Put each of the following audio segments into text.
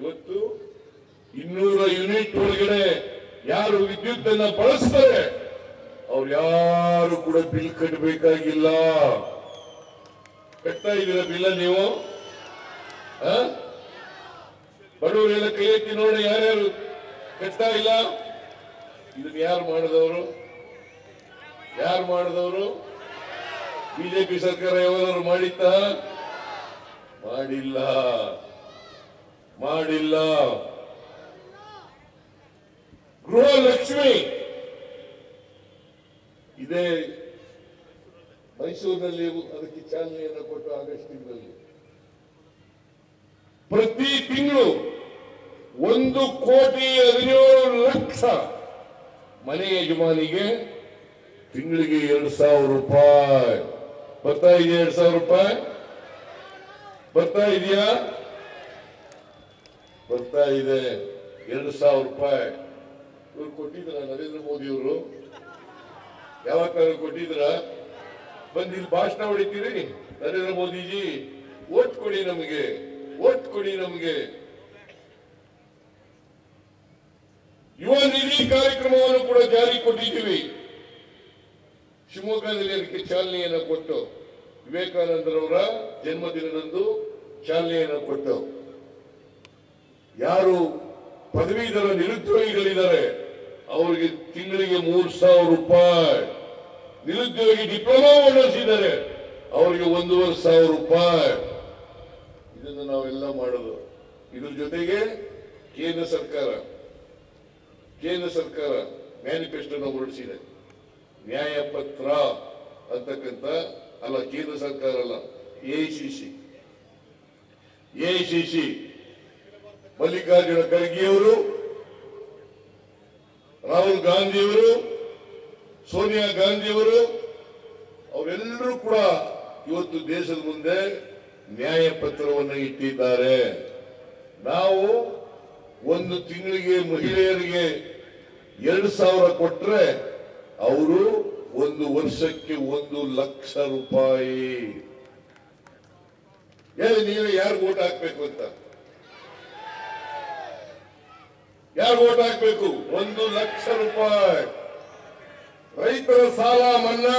ಇವತ್ತು ಇನ್ನೂರ ಯೂನಿಟ್ ಒಳಗಡೆ ಯಾರು ವಿದ್ಯುತ್ ಅನ್ನ ಬಳಸ್ತಾರೆ, ಅವ್ರು ಯಾರು ಕೂಡ ಬಿಲ್ ಕಟ್ಟಬೇಕಾಗಿಲ್ಲ ಕಟ್ತಾ ಇದೀರ ಬಿಲ್ಲ ನೀವು? ಬಡವರೆಲ್ಲ ಕೈ ಎತ್ತಿ ನೋಡಿ ಯಾರ್ಯಾರು ಕಟ್ತಾ ಇಲ್ಲ? ಇದನ್ನ ಯಾರು ಮಾಡಿದವರು? ಯಾರು ಮಾಡಿದವರು? ಬಿಜೆಪಿ ಸರ್ಕಾರ ಯಾವಾಗಾದ್ರು ಮಾಡಿತ್ತ? ಮಾಡಿಲ್ಲ. ಮಾಡಿಲ್ಲ. ಗೃಹಲಕ್ಷ್ಮಿ. ಇದೇ ಮೈಸೂರಿನಲ್ಲಿ ಅದಕ್ಕೆ ಚಾಲನೆಯನ್ನು ಕೊಟ್ಟು ಆಗಸ್ಟ್ ತಿಂಗಳಲ್ಲಿ. ಪ್ರತಿ ತಿಂಗಳು ಒಂದು ಕೋಟಿ ಹದಿನೇಳು ಲಕ್ಷ ಮನೆ ಯಜಮಾನಿಗೆ ತಿಂಗಳಿಗೆ ಎರಡು ಸಾವಿರ ರೂಪಾಯಿ. ಬರ್ತಾ ಇದೆಯಾ ಎರಡು ಸಾವಿರ ರೂಪಾಯಿ? ಬರ್ತಾ ಇದೆಯಾ? ಬರ್ತಾ ಇದೆ. ಎರಡು ಸಾವಿರ ರೂಪಾಯಿ. ಇವ್ರು ಕೊಟ್ಟಿದ್ರ ನರೇಂದ್ರ ಮೋದಿ ಅವರು? ಯಾವತ್ತಾದ್ರು ಕೊಟ್ಟಿದ್ರ? ಬಂದು ಇಲ್ಲಿ ಭಾಷಣ ಹೊಡಿತೀರಿ? ನರೇಂದ್ರ ಮೋದಿಜಿ, ಓಟ್ ಕೊಡಿ ನಮಗೆ. ಓಟ್ ಕೊಡಿ ನಮಗೆ. ಯುವ ನಿಧಿ ಕಾರ್ಯಕ್ರಮವನ್ನು ಕೂಡ ಜಾರಿ ಕೊಟ್ಟಿದ್ದೀವಿ. ಶಿವಮೊಗ್ಗದಲ್ಲಿ ಅದಕ್ಕೆ ಚಾಲನೆಯನ್ನು ಕೊಟ್ಟು ವಿವೇಕಾನಂದರವರ ಜನ್ಮದಿನದಂದು ಚಾಲನೆಯನ್ನು ಕೊಟ್ಟು. ಯಾರು ಪದವೀಧರ ನಿರುದ್ಯೋಗಿಗಳಿದ್ದಾರೆ, ಅವರಿಗೆ ತಿಂಗಳಿಗೆ ಮೂರು ಸಾವಿರ ರೂಪಾಯಿ. ನಿರುದ್ಯೋಗಿ ಡಿಪ್ಲೊಮಾ ಓಡಿಸಿದ್ದಾರೆ ಅವರಿಗೆ ಒಂದೂವರೆ ಸಾವಿರ ರೂಪಾಯಿ. ಇದನ್ನು ನಾವೆಲ್ಲ ಮಾಡೋದು. ಇದ್ರ ಜೊತೆಗೆ ಕೇಂದ್ರ ಸರ್ಕಾರ ಕೇಂದ್ರ ಸರ್ಕಾರ ಮ್ಯಾನಿಫೆಸ್ಟೋನ ಹೊರಡಿಸಿದೆ. ನ್ಯಾಯಪತ್ರ ಅಂತಕ್ಕಂಥ, ಅಲ್ಲ, ಕೇಂದ್ರ ಸರ್ಕಾರ ಅಲ್ಲ ಎಐಸಿಸಿ ಎಐಸಿಸಿ ಮಲ್ಲಿಕಾರ್ಜುನ ಖರ್ಗೆಯವರು ರಾಹುಲ್ ಗಾಂಧಿಯವರು ಸೋನಿಯಾ ಗಾಂಧಿಯವರು ಅವರೆಲ್ಲರೂ ಕೂಡ ಇವತ್ತು ದೇಶದ ಮುಂದೆ ನ್ಯಾಯ ಪತ್ರವನ್ನು ಇಟ್ಟಿದ್ದಾರೆ. ನಾವು ಒಂದು ತಿಂಗಳಿಗೆ ಮಹಿಳೆಯರಿಗೆ ಎರಡು ಸಾವಿರ ಕೊಟ್ರೆ ಅವರು ಒಂದು ವರ್ಷಕ್ಕೆ ಒಂದು ಲಕ್ಷ ರೂಪಾಯಿ. ಹೇಳಿ ನೀವೇ ಯಾರು ಓಟ್ ಹಾಕ್ಬೇಕು ಅಂತ? ಯಾರು ಓಟ್ ಹಾಕ್ಬೇಕು? ಒಂದು ಲಕ್ಷ ರೂಪಾಯಿ. ರೈತರ ಸಾಲ ಮನ್ನಾ.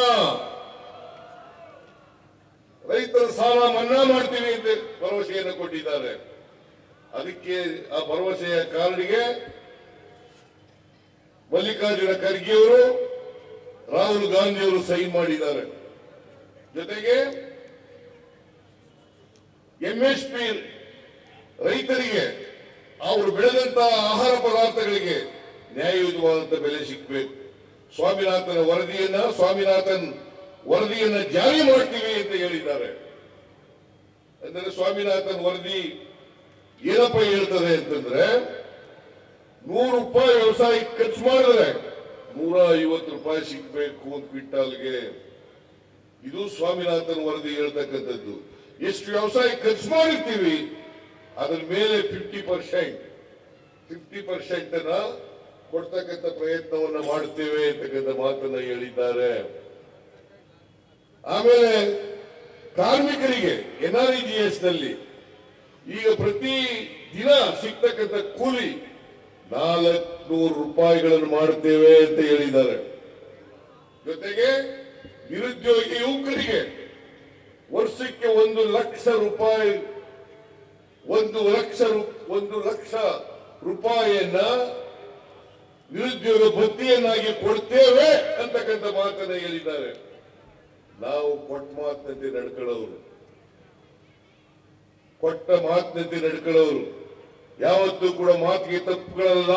ರೈತರ ಸಾಲ ಮನ್ನಾ ಮಾಡ್ತೀವಿ ಅಂತ ಭರವಸೆಯನ್ನು ಕೊಟ್ಟಿದ್ದಾರೆ. ಅದಕ್ಕೆ ಆ ಭರವಸೆಯ ಕಾರಣಿಗೆ ಮಲ್ಲಿಕಾರ್ಜುನ ಖರ್ಗೆಯವರು ರಾಹುಲ್ ಗಾಂಧಿಯವರು ಸಹಿ ಮಾಡಿದ್ದಾರೆ. ಜೊತೆಗೆ ಎಂಎಸ್ಪಿ ರೈತರಿಗೆ ಅವರು ಬೆಳೆದಂತಹ ಆಹಾರ ಪದಾರ್ಥಗಳಿಗೆ ನ್ಯಾಯಯುತವಾದಂತ ಬೆಲೆ ಸಿಗಬೇಕು ಸ್ವಾಮಿನಾಥನ ವರದಿಯನ್ನ, ಸ್ವಾಮಿನಾಥನ್ ವರದಿಯನ್ನ ಜಾರಿ ಮಾಡ್ತೀವಿ ಅಂತ ಹೇಳಿದ್ದಾರೆ. ಅಂದರೆ ಸ್ವಾಮಿನಾಥನ್ ವರದಿ ಏನಪ್ಪ ಹೇಳ್ತದೆ ಅಂತಂದ್ರೆ, ನೂರು ರೂಪಾಯಿ ವ್ಯವಸಾಯಕ್ಕೆ ಖರ್ಚು ಮಾಡಿದ್ರೆ ನೂರ ಐವತ್ತು ರೂಪಾಯಿ ಸಿಗ್ಬೇಕು ಒಂದು ಕ್ವಿಂಟಾಲ್ಗೆ ಇದು ಸ್ವಾಮಿನಾಥನ್ ವರದಿ ಹೇಳ್ತಕ್ಕಂಥದ್ದು. ಎಷ್ಟು ವ್ಯವಸಾಯಕ್ಕೆ ಖರ್ಚು ಮಾಡಿರ್ತೀವಿ ಅದ್ರ ಮೇಲೆ ಫಿಫ್ಟಿ ಪರ್ಸೆಂಟ್ ಫಿಫ್ಟಿ ಪರ್ಸೆಂಟ್ ಅನ್ನ ಕೊಡ್ತಕ್ಕಂಥ ಪ್ರಯತ್ನವನ್ನ ಮಾಡುತ್ತೇವೆ ಅಂತಕ್ಕಂಥ ಮಾತನ್ನ ಹೇಳಿದ್ದಾರೆ. ಆಮೇಲೆ ಕಾರ್ಮಿಕರಿಗೆ ಎನಾರಿ ಜಿ ಎಸ್ನಲ್ಲಿ ಈಗ ಪ್ರತಿ ದಿನ ಸಿಗ್ತಕ್ಕಂಥ ಕೂಲಿ ನಾಲ್ಕುನೂರು ರೂಪಾಯಿಗಳನ್ನು ಮಾಡುತ್ತೇವೆ ಅಂತ ಹೇಳಿದ್ದಾರೆ. ಜೊತೆಗೆ ನಿರುದ್ಯೋಗಿ ಯುವಕರಿಗೆ ವರ್ಷಕ್ಕೆ ಒಂದು ಲಕ್ಷ ರೂಪಾಯಿ ಒಂದು ಲಕ್ಷ ಒಂದು ಲಕ್ಷ ರೂಪಾಯಿಯನ್ನ ನಿರುದ್ಯೋಗ ಭತ್ಯೆಯನ್ನಾಗಿ ಕೊಡ್ತೇವೆ ಅಂತಕ್ಕಂಥ ಮಾತನ್ನ ಹೇಳಿದ್ದಾರೆ. ನಾವು ಕೊಟ್ಟ ಮಾತಿನಂತೆ ನಡ್ಕೊಳ್ಳೋರು. ಕೊಟ್ಟ ಮಾತಿನಂತೆ ನಡ್ಕೊಳ್ಳೋರು. ಯಾವತ್ತೂ ಕೂಡ ಮಾತಿಗೆ ತಪ್ಪುಗಳಲ್ಲ.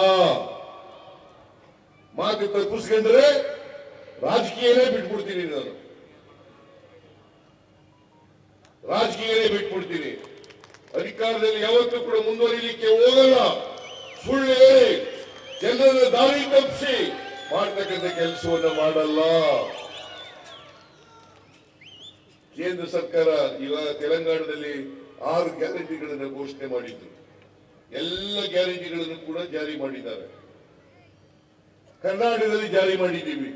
ಮಾತು ತಪ್ಪಿಸ್ಕೊಂಡ್ರೆ ರಾಜಕೀಯನೇ ಬಿಟ್ಬಿಡ್ತೀನಿ ನಾನು. ರಾಜಕೀಯನೇ ಬಿಟ್ಬಿಡ್ತೀನಿ. ಅಧಿಕಾರದಲ್ಲಿ ಯಾವತ್ತೂ ಕೂಡ ಮುಂದುವರಿಲಿಕ್ಕೆ ಹೋಗಲ್ಲ. ಸುಳ್ಳು ಹೇಳಿ, ಜನರ ದಾರಿ ತಪ್ಪಿಸಿ ಮಾಡ್ತಕ್ಕಂಥ ಕೆಲಸವನ್ನು ಮಾಡಲ್ಲ. ಕೇಂದ್ರ ಸರ್ಕಾರ ಇವಾಗ ತೆಲಂಗಾಣದಲ್ಲಿ ಆರು ಗ್ಯಾರಂಟಿಗಳನ್ನು ಘೋಷಣೆ ಮಾಡಿದ್ರು ಎಲ್ಲ ಗ್ಯಾರಂಟಿಗಳನ್ನು ಕೂಡ ಜಾರಿ ಮಾಡಿದ್ದಾರೆ. ಕರ್ನಾಟಕದಲ್ಲಿ ಜಾರಿ ಮಾಡಿದ್ದೀವಿ.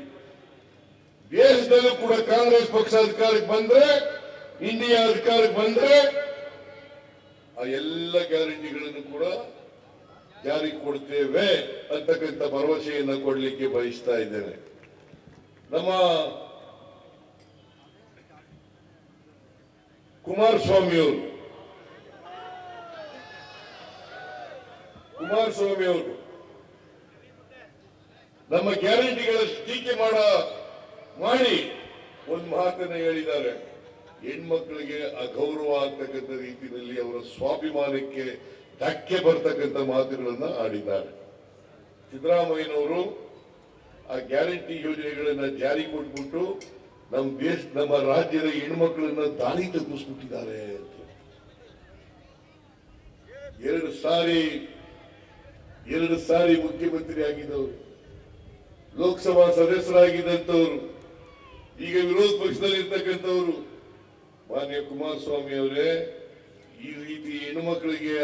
ದೇಶದಲ್ಲೂ ಕೂಡ ಕಾಂಗ್ರೆಸ್ ಪಕ್ಷ ಅಧಿಕಾರಕ್ಕೆ ಬಂದ್ರೆ, ಇಂಡಿಯಾ ಅಧಿಕಾರಕ್ಕೆ ಬಂದ್ರೆ ಆ ಎಲ್ಲ ಗ್ಯಾರಂಟಿಗಳನ್ನು ಕೂಡ ಜಾರಿ ಕೊಡ್ತೇವೆ ಅಂತಕ್ಕಂಥ ಭರವಸೆಯನ್ನು ಕೊಡಲಿಕ್ಕೆ ಬಯಸ್ತಾ ಇದ್ದೇನೆ ನಮ್ಮ ಕುಮಾರಸ್ವಾಮಿಯವರು ಕುಮಾರಸ್ವಾಮಿ ಅವರು ನಮ್ಮ ಗ್ಯಾರಂಟಿಗಳ ಟೀಕೆ ಮಾಡ, ಮಾಡಿ ಹೆಣ್ಮಕ್ಳಿಗೆ ಅಗೌರವ ಆಗ್ತಕ್ಕಂಥ ರೀತಿಯಲ್ಲಿ ಅವರ ಸ್ವಾಭಿಮಾನಕ್ಕೆ ಧಕ್ಕೆ ಬರ್ತಕ್ಕಂಥ ಮಾತುಗಳನ್ನ ಆಡಿದ್ದಾರೆ. ಸಿದ್ದರಾಮಯ್ಯನವರು ಆ ಗ್ಯಾರಂಟಿ ಯೋಜನೆಗಳನ್ನ ಜಾರಿ ಕೊಟ್ಬಿಟ್ಟು ನಮ್ಮ ದೇಶ, ನಮ್ಮ ರಾಜ್ಯದ ಹೆಣ್ಮಕ್ಳನ್ನ ದಾರಿ ತಗ್ಗಿಸ್ಬಿಟ್ಟಿದ್ದಾರೆ ಅಂತ ಎರಡು ಸಾರಿ ಎರಡು ಸಾರಿ ಮುಖ್ಯಮಂತ್ರಿ ಆಗಿದ್ದವರು, ಲೋಕಸಭಾ ಸದಸ್ಯರಾಗಿದ್ದಂಥವ್ರು, ಈಗ ವಿರೋಧ ಪಕ್ಷದಲ್ಲಿ ಇರ್ತಕ್ಕಂಥವ್ರು ಮಾನ್ಯ ಕುಮಾರಸ್ವಾಮಿ ಅವರೇ, ಈ ರೀತಿ ಹೆಣ್ಣುಮಕ್ಕಳಿಗೆ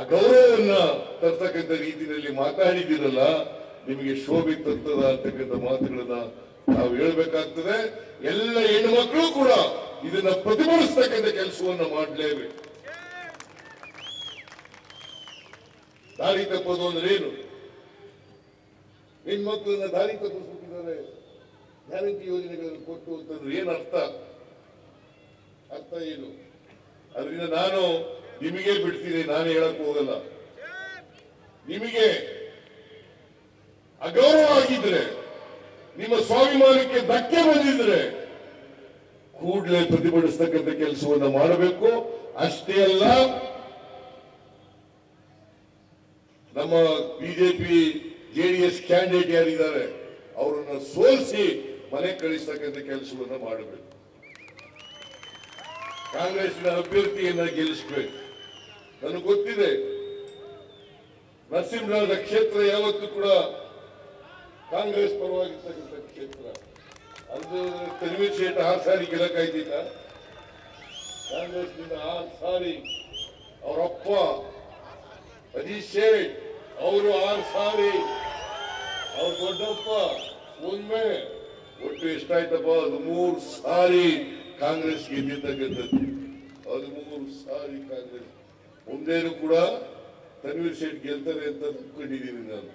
ಅಗೌರವವನ್ನ ತರ್ತಕ್ಕಂಥ ರೀತಿಯಲ್ಲಿ ಮಾತಾಡಿದ್ದೀರಲ್ಲ, ನಿಮಗೆ ಶೋಭೆ ತರ್ತದ ಅಂತಕ್ಕಂಥ ಮಾತುಗಳನ್ನ ನಾವು ಹೇಳ್ಬೇಕಾಗ್ತದೆ. ಎಲ್ಲ ಹೆಣ್ಣುಮಕ್ಕಳು ಕೂಡ ಇದನ್ನ ಪ್ರತಿಭಟಿಸ್ತಕ್ಕಂಥ ಕೆಲಸವನ್ನ ಮಾಡಲೇಬೇಕು. ದಾರಿ ತಪ್ಪೋದು ಅಂದ್ರೆ ಏನು? ಹೆಣ್ಮಕ್ಳನ್ನ ದಾರಿ ತಪ್ಪಿಸ್ಬಿಟ್ಟಿದ್ದಾರೆ. ಗ್ಯಾರಂಟಿ ಯೋಜನೆಗಳನ್ನು ಕೊಟ್ಟು ಅಂತಂದ್ರೆ ಏನ್ ಅರ್ಥ? ಅರ್ಥ ಏನು? ಅದರಿಂದ ನಾನು ನಿಮಗೆ ಬಿಡ್ತೀನಿ ನಾನು ಹೇಳಕ್ ಹೋಗಲ್ಲ. ನಿಮಗೆ ಅಗೌರವ ಆಗಿದ್ರೆ, ನಿಮ್ಮ ಸ್ವಾಭಿಮಾನಕ್ಕೆ ಧಕ್ಕೆ ಬಂದಿದ್ರೆ, ಕೂಡಲೇ ಪ್ರತಿಭಟಿಸ್ತಕ್ಕಂಥ ಕೆಲಸವನ್ನ ಮಾಡಬೇಕು. ಅಷ್ಟೇ ಅಲ್ಲ, ನಮ್ಮ ಬಿಜೆಪಿ ಜೆಡಿಎಸ್ ಕ್ಯಾಂಡಿಡೇಟ್ ಯಾರಿದ್ದಾರೆ, ಅವರನ್ನ ಸೋಲಿಸಿ ಮನೆ ಕಳಿಸ್ತಕ್ಕಂಥ ಕೆಲಸವನ್ನ ಮಾಡಬೇಕು. ಕಾಂಗ್ರೆಸ್ನ ಅಭ್ಯರ್ಥಿಯನ್ನ ಗೆಲ್ಲಿಸಬೇಕು. ನನಗೆ ಗೊತ್ತಿದೆ, ನರಸಿಂಹರಾಜ ಕ್ಷೇತ್ರ ಯಾವತ್ತೂ ಕೂಡ ಕಾಂಗ್ರೆಸ್ ಪರವಾಗಿರ್ತಕ್ಕಂಥ ಕ್ಷೇತ್ರ. ಅದು ತನ್ವೀರ್ ಶೇಟ್ ಆರು ಸಾರಿ ಗೆಲ್ಲಕ್ಕಾಯ್ತಿಲ್ಲ ಕಾಂಗ್ರೆಸ್ನಿಂದ ಆರು ಸಾರಿ ಅವರಪ್ಪ, ಅಜೀಶ್ ಶೇಟ್ ಅವರು ಆರು ಸಾರಿ. ಅವ್ರ ದೊಡ್ಡಪ್ಪ ಒಮ್ಮೆ ಒಟ್ಟು ಎಷ್ಟಾಯ್ತಪ್ಪ? ಅದು ಮೂರು ಸಾರಿ. ಕಾಂಗ್ರೆಸ್ ಗೆದ್ದಿರ್ತಕ್ಕಂಥದ್ದು ಅದು ಮೂರು ಸಾರಿ ಕಾಂಗ್ರೆಸ್. ಒಂದೇನು ಕೂಡ ತನ್ವೀರ್ ಶೇಟ್ ಗೆಲ್ತಾರೆ ಅಂತ ಅಂದ್ಕೊಂಡಿದ್ದೀನಿ ನಾನು.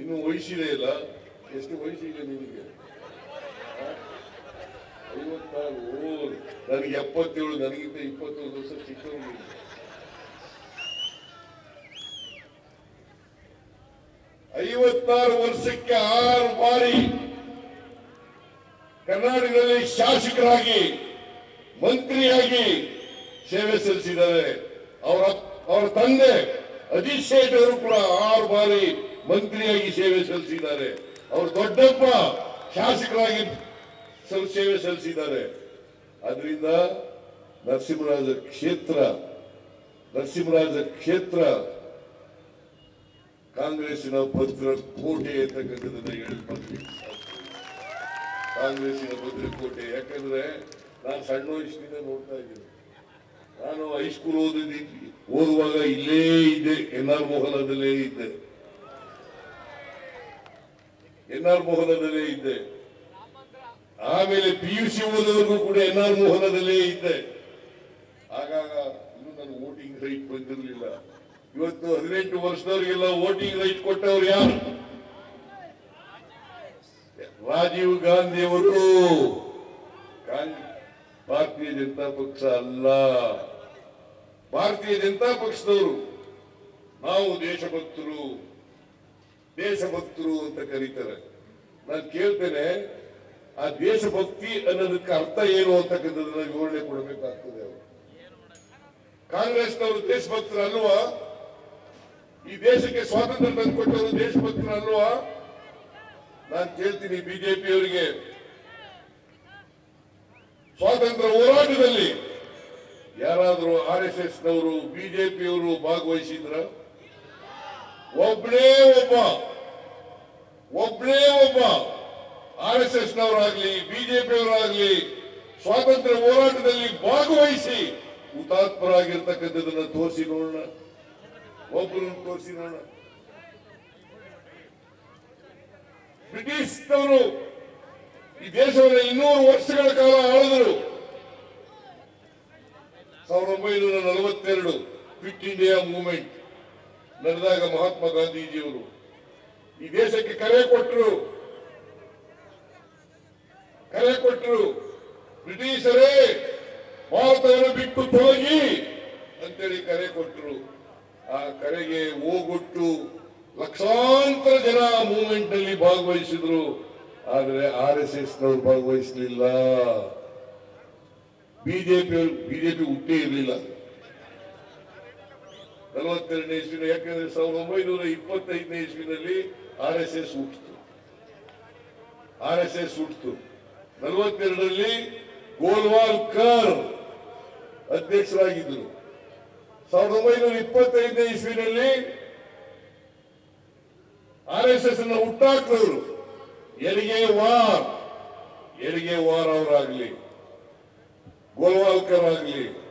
ಇನ್ನು ವಯಸ್ಸಿದೆ ಇಲ್ಲ. ಎಷ್ಟು ವಯಸ್ಸಿದೆ ನಿಮಗೆ? ಐವತ್ತಾರು ಓ ನನಗೆ ಎಪ್ಪತ್ತೇಳು, ನನಗಿಂತ ಇಪ್ಪತ್ತೊಂದು ವರ್ಷ ಚಿಕ್ಕವನು. ಐವತ್ತಾರು ವರ್ಷಕ್ಕೆ ಆರು ಬಾರಿ ಕರ್ನಾಟಕದಲ್ಲಿ ಶಾಸಕರಾಗಿ, ಮಂತ್ರಿಯಾಗಿ ಸೇವೆ ಸಲ್ಲಿಸಿದ್ದಾರೆ. ಅವರ ಅವರ ತಂದೆ ಅಜಿತ್ ಶೇಟ್ ಅವರು ಕೂಡ ಆರು ಬಾರಿ ಮಂತ್ರಿಯಾಗಿ ಸೇವೆ ಸಲ್ಲಿಸಿದ್ದಾರೆ. ಅವ್ರ ದೊಡ್ಡಪ್ಪ ಶಾಸಕರಾಗಿ ಸೇವೆ ಸಲ್ಲಿಸಿದ್ದಾರೆ. ಅದರಿಂದ ನರಸಿಂಹರಾಜ ಕ್ಷೇತ್ರ ನರಸಿಂಹರಾಜ ಕ್ಷೇತ್ರ ಕಾಂಗ್ರೆಸ್ಸಿನ ಭದ್ರ ಕೋಟೆ ಅಂತಕ್ಕಂಥದ್ದನ್ನು ಹೇಳ್ಕೊಳ್ತೀವಿ ಕಾಂಗ್ರೆಸ್ಸಿನ ಭದ್ರಕೋಟೆ ಯಾಕಂದ್ರೆ ನಾನು ಸಣ್ಣ ವಯಸ್ಸಿನಿಂದ ನೋಡ್ತಾ ಇದ್ದೀನಿ. ನಾನು ಹೈಸ್ಕೂಲ್ ಓದಿದ್ದೀನಿ ಓದುವಾಗ ಇಲ್ಲೇ ಇದ್ದೆ ಎನ್ ಆರ್ ಮೊಹಲದಲ್ಲೇ ಇದ್ದೆ. ಎನ್ ಆರ್ ಮೊಹಲದಲ್ಲೇ ಇದ್ದೆ. ಆಮೇಲೆ ಪಿ ಯು ಸಿ ಓದೋವರೆಗೂ ಕೂಡ ಎನ್ ಆರ್ ಮೋಹನದಲ್ಲೇ ಇದ್ದೆ. ಆಗಾಗ ಇನ್ನು ನಾನು ವೋಟಿಂಗ್ ರೈಟ್ ಬಂದಿರಲಿಲ್ಲ. ಇವತ್ತು ಹದಿನೆಂಟು ವರ್ಷದವರಿಗೆಲ್ಲ ವೋಟಿಂಗ್ ರೈಟ್ ಕೊಟ್ಟವ್ರು ಯಾರು? ರಾಜೀವ್ ಗಾಂಧಿ ಅವರು. ಭಾರತೀಯ ಜನತಾ ಪಕ್ಷ ಅಲ್ಲ. ಭಾರತೀಯ ಜನತಾ ಪಕ್ಷದವರು, ನಾವು ದೇಶಭಕ್ತರು ದೇಶಭಕ್ತರು ಅಂತ ಕರೀತಾರೆ. ನಾನು ಕೇಳ್ತೇನೆ, ಆ ದೇಶಭಕ್ತಿ ಅನ್ನೋದಕ್ಕೆ ಅರ್ಥ ಏನು ಅಂತಕ್ಕಂಥದ್ದನ್ನ ವಿವರಣೆ ಕೊಡಬೇಕಾಗ್ತದೆ ಅವರು. ಕಾಂಗ್ರೆಸ್ನವರು ದೇಶಭಕ್ತರು ಅಲ್ವಾ ಈ ದೇಶಕ್ಕೆ ಸ್ವಾತಂತ್ರ್ಯ ತಂದುಕೊಟ್ಟವರು ದೇಶಭಕ್ತರು ಅಲ್ವಾ ನಾನು ಕೇಳ್ತೀನಿ ಬಿಜೆಪಿ ಅವರಿಗೆ ಸ್ವಾತಂತ್ರ್ಯ ಹೋರಾಟದಲ್ಲಿ ಯಾರಾದರೂ ಆರ್ ಎಸ್ ಎಸ್ ನವರು ಬಿಜೆಪಿಯವರು ಭಾಗವಹಿಸಿದ್ರ? ಒಬ್ಬನೇ ಒಬ್ಬ ಒಬ್ಬನೇ ಒಬ್ಬ ಆರ್ ಎಸ್ ಎಸ್ ನವರಾಗ್ಲಿ ಬಿಜೆಪಿಯವರಾಗ್ಲಿ ಸ್ವಾತಂತ್ರ್ಯ ಹೋರಾಟದಲ್ಲಿ ಭಾಗವಹಿಸಿ ಹುತಾತ್ಮರಾಗಿರ್ತಕ್ಕಂಥದನ್ನ ತೋರಿಸಿ ನೋಡೋಣ. ಒಬ್ಬರನ್ನು ತೋರಿಸಿ ನೋಡೋಣ. ಬ್ರಿಟಿಷ್ನವರು ಈ ದೇಶವನ್ನು ಇನ್ನೂರು ವರ್ಷಗಳ ಕಾಲ ಆಳಿದರು. ಸಾವಿರದ ಒಂಬೈನೂರ ನಲವತ್ತೆರಡು ಕ್ವಿಟ್ ಇಂಡಿಯಾ ಮೂವ್ಮೆಂಟ್ ನಡೆದಾಗ ಮಹಾತ್ಮ ಗಾಂಧೀಜಿಯವರು ಈ ದೇಶಕ್ಕೆ ಕರೆ ಕೊಟ್ಟರು ಕರೆ ಕೊಟ್ಟರು ಬ್ರಿಟಿಷರೇ, ಭಾರತವನ್ನು ಬಿಟ್ಟು ತೊಲಗಿ ಅಂತೇಳಿ ಕರೆ ಕೊಟ್ಟರು ಆ ಕರೆಗೆ ಓಗೊಟ್ಟು ಲಕ್ಷಾಂತರ ಜನ ಮೂವ್ಮೆಂಟ್ ಅಲ್ಲಿ ಭಾಗವಹಿಸಿದ್ರು. ಆದರೆ ಆರ್ ಎಸ್ ಎಸ್ ನವರು ಭಾಗವಹಿಸಲಿಲ್ಲ. ಬಿಜೆಪಿ ಬಿಜೆಪಿ ಹುಟ್ಟೇ ಇರಲಿಲ್ಲ. ನಲವತ್ತೆರಡನೇ ಇಸ್ವಿನ, ಯಾಕಂದ್ರೆ ಸಾವಿರದ ಒಂಬೈನೂರ ಇಪ್ಪತ್ತೈದನೇ ಇಸ್ವಿನಲ್ಲಿ ಆರ್ ಎಸ್ ಎಸ್ ಹುಟ್ಟಿತು. ಆರ್ ಎಸ್ ಎಸ್ ಹುಟ್ಟಿತು. ನಲವತ್ತೆರಡರಲ್ಲಿ ಗೋಲ್ವಾಲ್ಕರ್ ಅಧ್ಯಕ್ಷರಾಗಿದ್ದರು. ಸಾವಿರದ ಒಂಬೈನೂರ ಇಪ್ಪತ್ತೈದನೇ ಇಸ್ವಿನಲ್ಲಿ ಆರ್ ಎಸ್ ಎಸ್ ಅನ್ನು ಹುಟ್ಟಾಕ್ತವರು ಎಲ್ಲಿಗೆ ವಾರ್ ಎಲ್ಲಿಗೆ ವಾರ್ ಅವರಾಗ್ಲಿ? ಗೋಲ್ವಾಲ್ಕರ್ ಆಗ್ಲಿ.